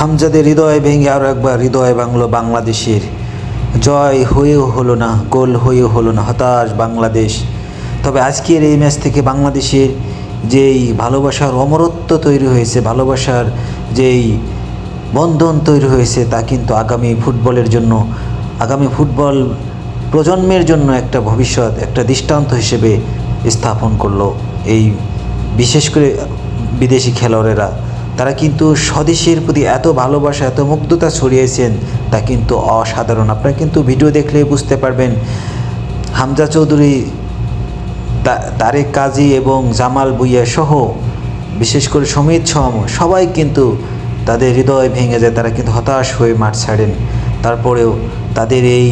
হামজাদের হৃদয় ভেঙে আরও একবার হৃদয় বাংলো বাংলাদেশের। জয় হয়েও হলো না, গোল হয়েও হলো না, হতাশ বাংলাদেশ। তবে আজকের এই ম্যাচ থেকে বাংলাদেশের যেই ভালোবাসার অমরত্ব তৈরি হয়েছে, ভালোবাসার যেই বন্ধন তৈরি হয়েছে, তা কিন্তু আগামী ফুটবলের জন্য, আগামী ফুটবল প্রজন্মের জন্য একটা ভবিষ্যৎ, একটা দৃষ্টান্ত হিসেবে স্থাপন করল এই বিশেষ করে বিদেশি খেলোয়াড়েরা। তারা কিন্তু স্বদেশের প্রতি এত ভালোবাসা, এত মুগ্ধতা ছড়িয়েছেন, তা কিন্তু অসাধারণ। আপনারা কিন্তু ভিডিও দেখলে বুঝতে পারবেন, হামজা চৌধুরী তারেক কাজী এবং জামাল বুইয়া সহ, বিশেষ করে সমিত সম সবাই কিন্তু তাদের হৃদয় ভেঙে যায়, তারা কিন্তু হতাশ হয়ে মাঠ ছাড়েন। তারপরেও তাদের এই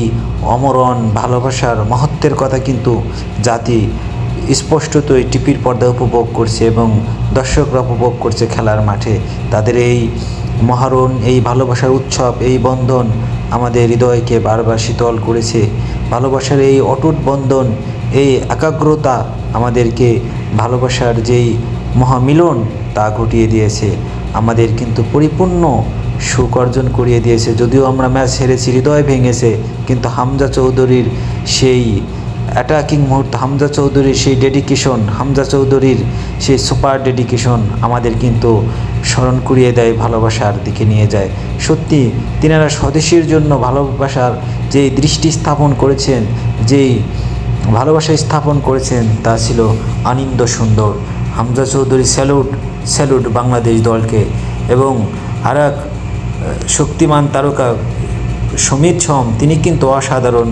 অমরণ, ভালোবাসার মহত্বের কথা কিন্তু জাতি স্পষ্টতই টিপির পর্দা উপভোগ করছে এবং দর্শকরা উপভোগ করছে খেলার মাঠে। তাদের এই মহারণ, এই ভালোবাসার উৎসব, এই বন্ধন আমাদের হৃদয়কে বারবার শীতল করেছে। ভালোবাসার এই অটুট বন্ধন, এই একাগ্রতা আমাদেরকে ভালোবাসার যেই মহামিলন, তা ঘটিয়ে দিয়েছে। আমাদের কিন্তু পরিপূর্ণ সুখ অর্জন করিয়ে দিয়েছে। যদিও আমরা ম্যাচ হেরেছি, হৃদয় ভেঙেছে, কিন্তু হামজা চৌধুরীর সেই অ্যাটাকিং মুহূর্ত হামজা চৌধুরীর সেই ডেডিকেশন হামজা চৌধুরীর সেই সুপার ডেডিকেশন আমাদের কিন্তু স্মরণ করিয়ে দেয়, ভালোবাসার দিকে নিয়ে যায়। সত্যি, তিনারা স্বদেশের জন্য ভালোবাসার যেই দৃষ্টি স্থাপন করেছেন, যেই ভালোবাসা স্থাপন করেছেন, তা ছিল আনন্দ সুন্দর। হামজা চৌধুরী স্যালুট স্যালুট বাংলাদেশ দলকে। এবং আর শক্তিমান তারকা, সমিত ছম তিনি কিন্তু অসাধারণ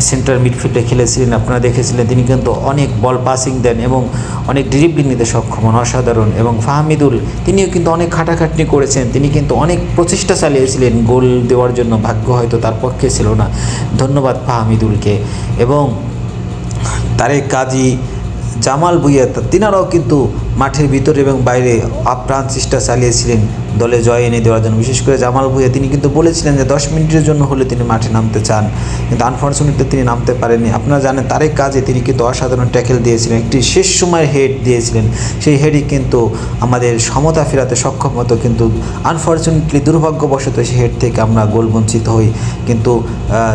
সেন্টার মিডফিল্ডে খেলেছিলেন। আপনারা দেখেছিলেন তিনি কিন্তু অনেক বল পাসিং দেন এবং অনেক ড্রিবলিং নিতে সক্ষম হন অসাধারণ। এবং ফাহমিদুল, তিনিও কিন্তু অনেক খাটাখাটনি করেছেন। তিনি কিন্তু অনেক প্রচেষ্টা চালিয়েছিলেন। গোল দেওয়ার জন্য ভাগ্য হয়তো তার পক্ষে ছিল না। ধন্যবাদ ফাহমিদুলকে। এবং তারেক কাজী, জামাল ভুইয়া, তিনারাও কিন্তু মাঠের ভিতরে এবং বাইরে আপ্রাণ চেষ্টা চালিয়েছিলেন দলে জয় এনে দেওয়ার জন্য। বিশেষ করে জামাল ভুইয়া, তিনি কিন্তু বলেছিলেন যে দশ মিনিটের জন্য হলে তিনি মাঠে নামতে চান। কিন্তু আনফর্চুনেটলি তিনি নামতে পারেননি। আপনারা জানেন তারেক কাজে তিনি কিন্তু অসাধারণ ট্যাকেল দিয়েছিলেন, একটি শেষ সময়ের হেড দিয়েছিলেন। সেই হেডই কিন্তু আমাদের সমতা ফেরাতে সক্ষম হতো, কিন্তু আনফর্চুনেটলি দুর্ভাগ্যবশত সেই হেড থেকে আমরা গোল বঞ্চিত হই। কিন্তু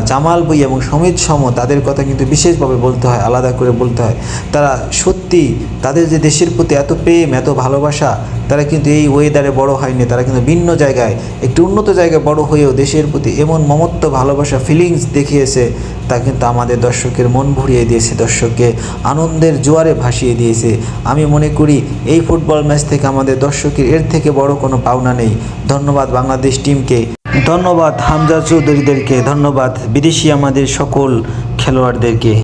জামাল বই এবং সমিত সম তাদের কথা কিন্তু বিশেষভাবে বলতে হয়, আলাদা করে বলতে হয়। তারা সত্যি তাদের যে দেশের প্রতি এত প্রেম, এত ভালোবাসা, তারা কিন্তু এই ওয়েদারে বড় হয়নি, তারা কিন্তু ভিন্ন জায়গায়, একটি উন্নত জায়গায় বড় হয়েও দেশের প্রতি এমন মমত্ব, ভালোবাসা ফিলিংস দেখিয়েছে, তা কিন্তু আমাদের দর্শকের মন ভরিয়ে দিয়েছে, দর্শককে আনন্দের জোয়ারে ভাসিয়ে দিয়েছে। আমি মনে করি এই ফুটবল ম্যাচ থেকে আমাদের দর্শকের এর থেকে বড় কোনো পাওনা নেই। ধন্যবাদ বাংলাদেশ টিমকে ধন্যবাদ হামজা চৌধুরীদেরকে। ধন্যবাদ বিদেশি আমাদের সকল খেলোয়াড়দেরকে।